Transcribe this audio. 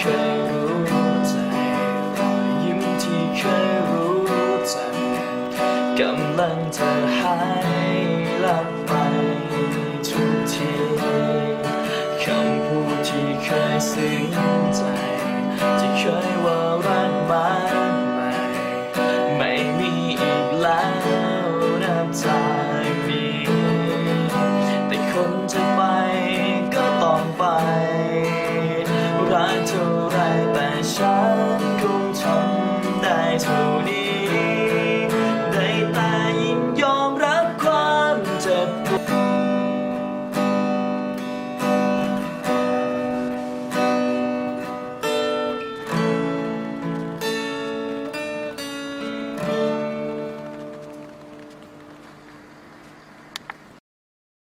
เคยรู้ใจรอยยิ้มที่เคยรู้ใจกำลังจะหายลับไปทุกทีคำพูดที่เคยซึ้งใจที่เคยว่า shine.